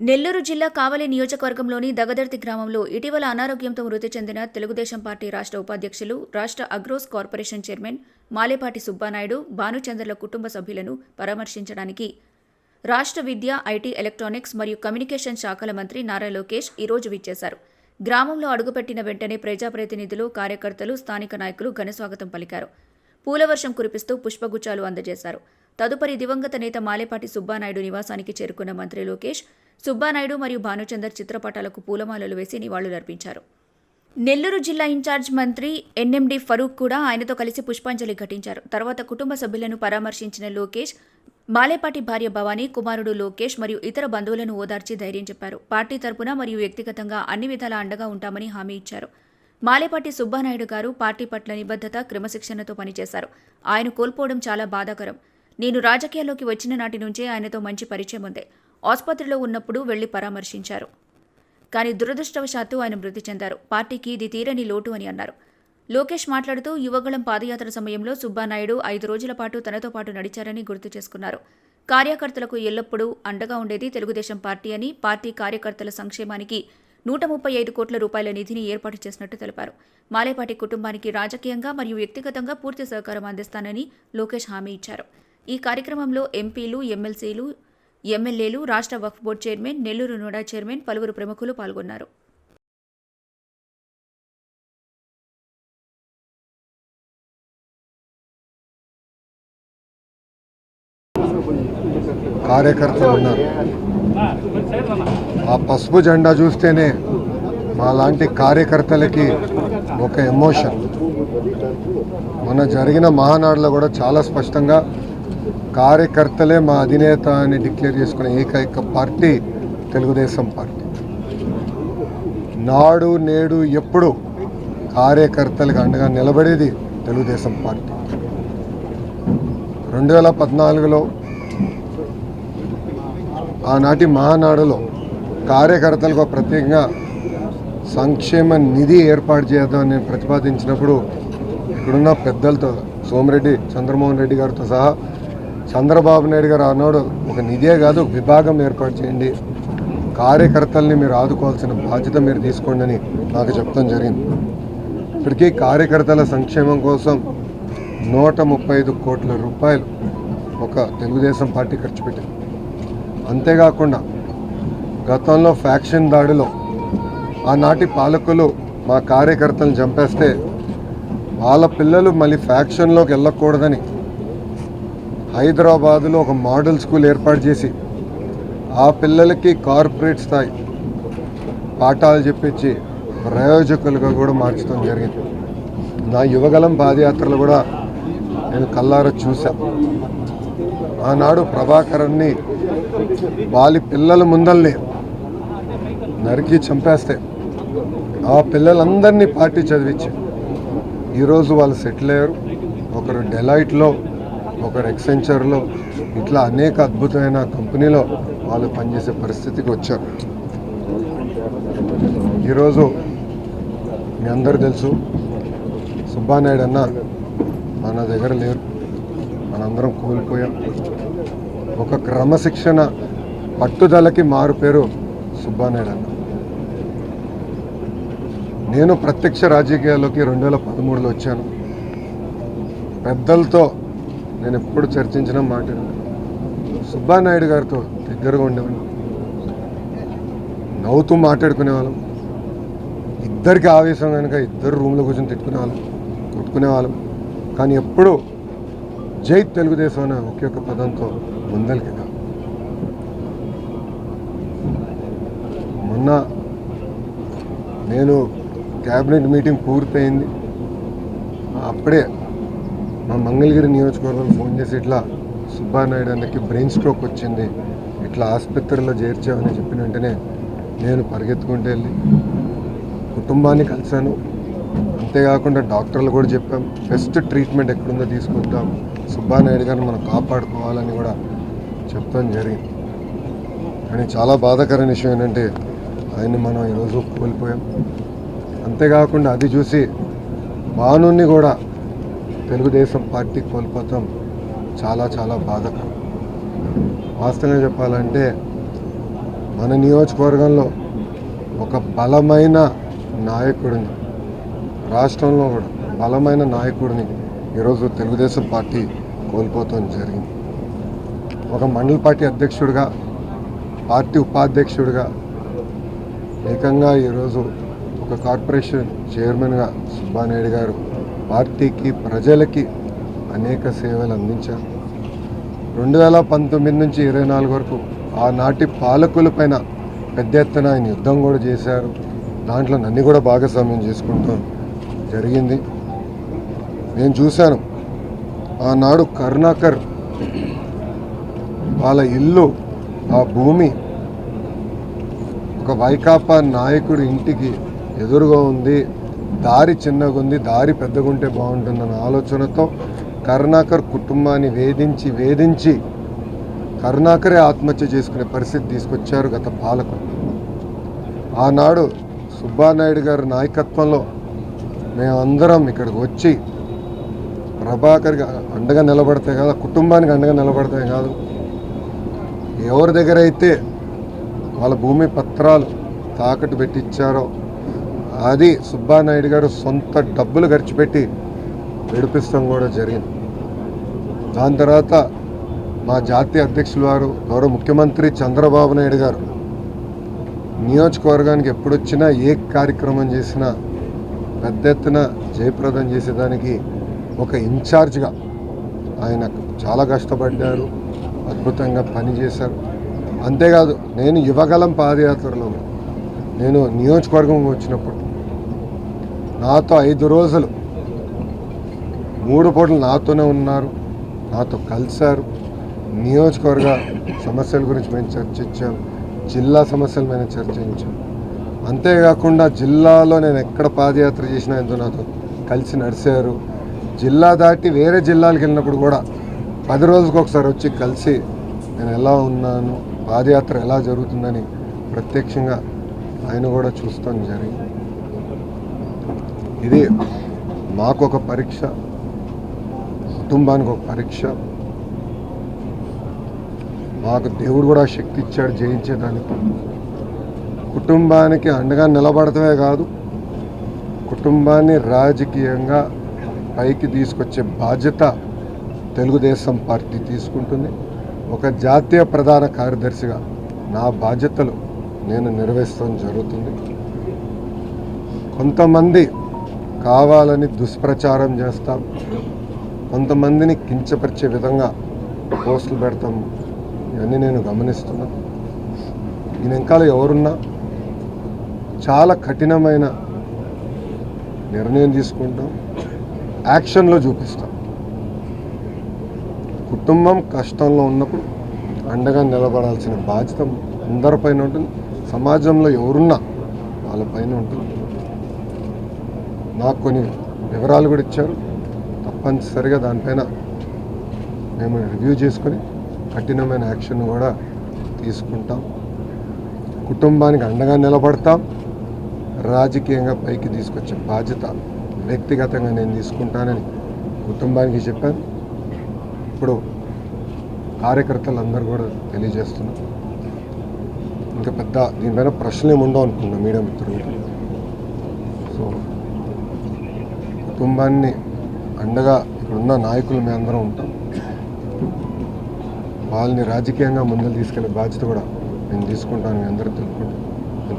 నెల్లూరు జిల్లా కావలి నియోజకవర్గంలోని దగదర్తి గ్రామంలో ఇటీవల అనారోగ్యంతో మృతి చెందిన తెలుగుదేశం పార్టీ రాష్ట్ర ఉపాధ్యక్షులు రాష్ట్ర Agros corporation chairman Malepati Subbanaidu భానుచంద్రల కుటుంబ సభ్యులను పరామర్శించడానికి రాష్ట్ర విద్య ఐటీ ఎలక్ట్రానిక్స్ మరియు కమ్యూనికేషన్ శాఖల మంత్రి నారా లోకేష్ ఈరోజు విచ్చేశారు. గ్రామంలో అడుగుపెట్టిన వెంటనే ప్రజాప్రతినిధులు కార్యకర్తలు స్థానిక నాయకులు ఘనస్వాగతం పలికారు. పూలవర్షం కురిపిస్తూ పుష్పగుచ్చాలు అందజేశారు. తదుపరి దివంగత నేత మాలేపాటి సుబ్బానాయుడు నివాసానికి చేరుకున్న మంత్రి లోకేష్ సుబ్బానాయుడు మరియు భానుచందర్ చిత్రపటాలకు పూలమాలలు వేసి నివాళులర్పించారు. నెల్లూరు జిల్లా ఇన్ఛార్జ్ మంత్రి ఎన్ఎండి ఫరూక్ కూడా ఆయనతో కలిసి పుష్పాంజలి ఘటించారు. తర్వాత కుటుంబ సభ్యులను పరామర్శించిన లోకేష్ మాలేపాటి భార్య భవానీ కుమారుడు లోకేష్ మరియు ఇతర బంధువులను ఓదార్చి ధైర్యం చెప్పారు. పార్టీ తరపున మరియు వ్యక్తిగతంగా అన్ని విధాల అండగా ఉంటామని హామీ ఇచ్చారు. మాలేపాటి సుబ్బానాయుడు గారు పార్టీ పట్ల నిబద్ధత క్రమశిక్షణతో పనిచేశారు. ఆయన కోల్పోవడం చాలా బాధాకరం. నేను రాజకీయాల్లోకి వచ్చిన నాటి నుంచే ఆయనతో మంచి పరిచయం ఉంది. ఆసుపత్రిలో ఉన్నప్పుడు వెళ్ళి పరామర్శించారు. కానీ దురదృష్టవశాత్తు ఆయన మృతి చెందారు. పార్టీకి ఇది తీరని లోటు అని అన్నారు. లోకేష్ మాట్లాడుతూ యువగళం పాదయాత్ర సమయంలో సుబ్బానాయుడు ఐదు రోజుల పాటు తనతో పాటు నడిచారని గుర్తు చేసుకున్నారు. కార్యకర్తలకు ఎల్లప్పుడూ అండగా ఉండేది తెలుగుదేశం పార్టీ అని పార్టీ కార్యకర్తల సంక్షేమానికి నూట ముప్పై ఐదు కోట్ల రూపాయల నిధిని ఏర్పాటు చేసినట్టు తెలిపారు. మాలేపాటి కుటుంబానికి రాజకీయంగా మరియు వ్యక్తిగతంగా పూర్తి సహకారం అందిస్తానని లోకేష్ హామీ ఇచ్చారు. ఈ కార్యక్రమంలో ఎంపీలు ఎమ్మెల్సీలు ఎమ్మెల్యేలు రాష్ట్ర వక్ఫ్ board chairman Nellore NUDA chairman పలువురు ప్రముఖులు పాల్గొన్నారు. కార్యకర్తలు ఉన్నారు. ఆ పసుపు జెండా చూస్తేనే మా లాంటి కార్యకర్తలకి ఒక ఎమోషన్. మొన్న జరిగిన మహానాడులో కూడా చాలా స్పష్టంగా కార్యకర్తలే మా అధినేత అని డిక్లేర్ చేసుకునే ఏకైక పార్టీ తెలుగుదేశం పార్టీ. నాడు నేడు ఎప్పుడు కార్యకర్తలకు అండగా నిలబడేది తెలుగుదేశం పార్టీ. రెండు వేల పద్నాలుగులో ఆనాటి మహానాడులో కార్యకర్తలకు ప్రత్యేకంగా సంక్షేమ నిధి ఏర్పాటు చేద్దామని ప్రతిపాదించినప్పుడు ఇక్కడున్న పెద్దలతో సోమిరెడ్డి చంద్రమోహన్ రెడ్డి గారితో సహా చంద్రబాబు నాయుడు గారు అన్నాడు ఒక నిధే కాదు ఒక విభాగం ఏర్పాటు చేయండి. కార్యకర్తల్ని మీరు ఆదుకోవాల్సిన బాధ్యత మీరు తీసుకోండి అని నాకు చెప్తాం జరిగింది. ఇప్పటికీ కార్యకర్తల సంక్షేమం కోసం నూట ముప్పై ఐదు కోట్ల రూపాయలు ఒక తెలుగుదేశం పార్టీ ఖర్చు పెట్టింది. అంతేకాకుండా గతంలో ఫ్యాక్షన్ దాడిలో ఆనాటి పాలకులు మా కార్యకర్తలను చంపేస్తే వాళ్ళ పిల్లలు మళ్ళీ ఫ్యాక్షన్లోకి వెళ్ళకూడదని హైదరాబాదులో ఒక మోడల్ స్కూల్ ఏర్పాటు చేసి ఆ పిల్లలకి కార్పొరేట్ స్థాయి పాఠాలు చెప్పించి ప్రయోజకులుగా కూడా మార్చడం జరిగింది. నా యువగలం పాదయాత్రలు కూడా నేను కల్లార చూసా ఆనాడు ప్రభాకరన్ని వాలి పిల్లల ముందల్ని నరికి చంపేస్తే ఆ పిల్లలందరినీ పార్టీ చదివించి. ఈరోజు వాళ్ళు సెటిల్ అయ్యారు. ఒకరు డెలైట్లో ఒకరు ఎక్సెంచర్లో ఇట్లా అనేక అద్భుతమైన కంపెనీలో వాళ్ళు పనిచేసే పరిస్థితికి వచ్చారు. ఈరోజు మీ అందరు తెలుసు సుబ్బానాయుడు అన్న మన దగ్గర లేరు. మనందరం కోల్పోయాం. ఒక క్రమశిక్షణ పట్టుదలకి మారు పేరు సుబ్బానాయుడు అన్న. నేను ప్రత్యక్ష రాజకీయాల్లోకి రెండు వేల పదమూడులో వచ్చాను. పెద్దలతో నేను ఎప్పుడు చర్చించిన మాట సుబ్బానాయుడు గారితో దగ్గరగా ఉండేవాడిని. నవ్వుతూ మాట్లాడుకునేవాళ్ళం. ఇద్దరికి ఆవేశం కనుక ఇద్దరు రూమ్లో కూర్చొని తిట్టుకునేవాళ్ళం కొట్టుకునేవాళ్ళం. కానీ ఎప్పుడూ జై తెలుగుదేశం అనే ఒకే ఒక్క పదంతో ముందలికి మొన్న నేను క్యాబినెట్ మీటింగ్ పూర్తయింది. అప్పుడే మా మంగళగిరి నియోజకవర్గం ఫోన్ చేసి ఇట్లా సుబ్బానాయుడు అన్నకి బ్రెయిన్ స్ట్రోక్ వచ్చింది ఇట్లా ఆసుపత్రిలో చేర్చామని చెప్పిన వెంటనే నేను పరిగెత్తుకుంటూ వెళ్ళి కుటుంబాన్ని కలిశాను. అంతేకాకుండా డాక్టర్లు కూడా చెప్పాం బెస్ట్ ట్రీట్మెంట్ ఎక్కడుందో తీసుకొద్దాం సుబ్బానాయుడు గారిని మనం కాపాడుకోవాలని కూడా చెప్తాం జరిగింది. కానీ చాలా బాధాకరమైన విషయం ఏంటంటే ఆయన్ని మనం ఈరోజు కోల్పోయాం. అంతేకాకుండా అది చూసి భానుని కూడా తెలుగుదేశం పార్టీ కోల్పోతాం. చాలా చాలా బాధకరం వాస్తవంగా చెప్పాలంటే మన నియోజకవర్గంలో ఒక బలమైన నాయకుడిని రాష్ట్రంలో కూడా బలమైన నాయకుడిని ఈరోజు తెలుగుదేశం పార్టీ కోల్పోతాం జరిగింది. ఒక మండల పార్టీ అధ్యక్షుడిగా పార్టీ ఉపాధ్యక్షుడిగా ఏకంగా ఈరోజు ఒక కార్పొరేషన్ చైర్మన్గా సుబ్బానాయుడు గారు పార్టీకి ప్రజలకి అనేక సేవలు అందించారు. రెండు వేల పంతొమ్మిది నుంచి ఇరవై నాలుగు వరకు ఆనాటి పాలకులపైన పెద్ద ఎత్తున ఆయన యుద్ధం కూడా చేశారు. దాంట్లో నన్ను కూడా భాగస్వామ్యం చేసుకుంటూ జరిగింది. నేను చూశాను ఆనాడు కరుణాకర్ వాళ్ళ ఇల్లు ఆ భూమి ఒక వైకాపా నాయకుడి ఇంటికి ఎదురుగా ఉంది. దారి చిన్నగా ఉంది దారి పెద్దగుంటే బాగుంటుందన్న ఆలోచనతో కరుణాకర్ కుటుంబాన్ని వేధించి వేధించి కరుణాకరే ఆత్మహత్య చేసుకునే పరిస్థితి తీసుకొచ్చారు గత పాలకులు. ఆనాడు సుబ్బానాయుడు గారి నాయకత్వంలో మేమందరం ఇక్కడికి వచ్చి ప్రభాకర్కి అండగా నిలబడితే కాదు కుటుంబానికి అండగా నిలబడితే కాదు ఎవరి దగ్గర అయితే వాళ్ళ భూమి పత్రాలు తాకట్టు పెట్టించారో అది సుబ్బానాయుడు గారు సొంత డబ్బులు ఖర్చు పెట్టి విడిపిస్తాం కూడా జరిగింది. దాని తర్వాత మా జాతీయ అధ్యక్షుల వారు గౌరవ ముఖ్యమంత్రి చంద్రబాబు నాయుడు గారు నియోజకవర్గానికి ఎప్పుడొచ్చినా ఏ కార్యక్రమం చేసినా పెద్ద ఎత్తున జయప్రదం చేసేదానికి ఒక ఇన్ఛార్జ్గా ఆయన చాలా కష్టపడ్డారు అద్భుతంగా పనిచేశారు అంతేకాదు నేను యువగలం పాదయాత్రలో నేను నియోజకవర్గం వచ్చినప్పుడు నాతో ఐదు రోజులు. మూడు పూటలు నాతోనే ఉన్నారు. నాతో కలిశారు. నియోజకవర్గ సమస్యల గురించి మేము చర్చించాం. జిల్లా సమస్యల మీద చర్చించాం. అంతేకాకుండా జిల్లాలో నేను ఎక్కడ పాదయాత్ర చేసినా ఎంతో నాతో కలిసి నడిచారు. జిల్లా దాటి వేరే జిల్లాలకు వెళ్ళినప్పుడు కూడా పది రోజులకు ఒకసారి వచ్చి కలిసి నేను ఎలా ఉన్నాను పాదయాత్ర ఎలా జరుగుతుందని ప్రత్యక్షంగా ఆయన కూడా చూస్తాం జరిగింది. ఇది మాకు ఒక పరీక్ష కుటుంబానికి ఒక పరీక్ష. మాకు దేవుడు కూడా శక్తి ఇచ్చాడు జయించేదానికి. కుటుంబానికి అండగా నిలబడటమే కాదు కుటుంబాన్ని రాజకీయంగా పైకి తీసుకొచ్చే బాధ్యత తెలుగుదేశం పార్టీ తీసుకుంటుంది. ఒక జాతీయ ప్రధాన కార్యదర్శిగా నా బాధ్యతలు నేను నిర్వహిస్తాం జరుగుతుంది. కొంతమంది కావాలని దుష్ప్రచారం చేస్తాం. కొంతమందిని కించపరిచే విధంగా పోస్టులు పెడతాం. ఇవన్నీ నేను గమనిస్తున్నా ఈయన వెనకాల ఎవరున్నా చాలా కఠినమైన నిర్ణయం తీసుకుంటాం. యాక్షన్లో చూపిస్తాం. కుటుంబం కష్టంలో ఉన్నప్పుడు అండగా నిలబడాల్సిన బాధ్యత అందరిపైన ఉంటుంది. సమాజంలో ఎవరున్నా వాళ్ళపైన ఉంటుంది. నాకు కొన్ని వివరాలు కూడా ఇచ్చారు. తప్పనిసరిగా దానిపైన మేము రివ్యూ చేసుకొని కఠినమైన యాక్షన్ కూడా తీసుకుంటాం. కుటుంబానికి అండగా నిలబడతాం. రాజకీయంగా పైకి తీసుకొచ్చే బాధ్యత వ్యక్తిగతంగా నేను తీసుకుంటానని కుటుంబానికి చెప్పాను. ఇప్పుడు కార్యకర్తలు అందరూ కూడా తెలియజేస్తున్నారు. ఇంకా పెద్ద దీనిపైన ప్రశ్నలు ఏముండవు ఉండవు మీడియా మిత్రులు. సో కుటుంబాన్ని అండగా ఇక్కడున్న నాయకులు మేము అందరం ఉంటాం. వాళ్ళని రాజకీయంగా ముందుకు తీసుకెళ్ళే బాధ్యత కూడా నేను తీసుకుంటాను మీ అందరూ తెలుపుకుంటాను.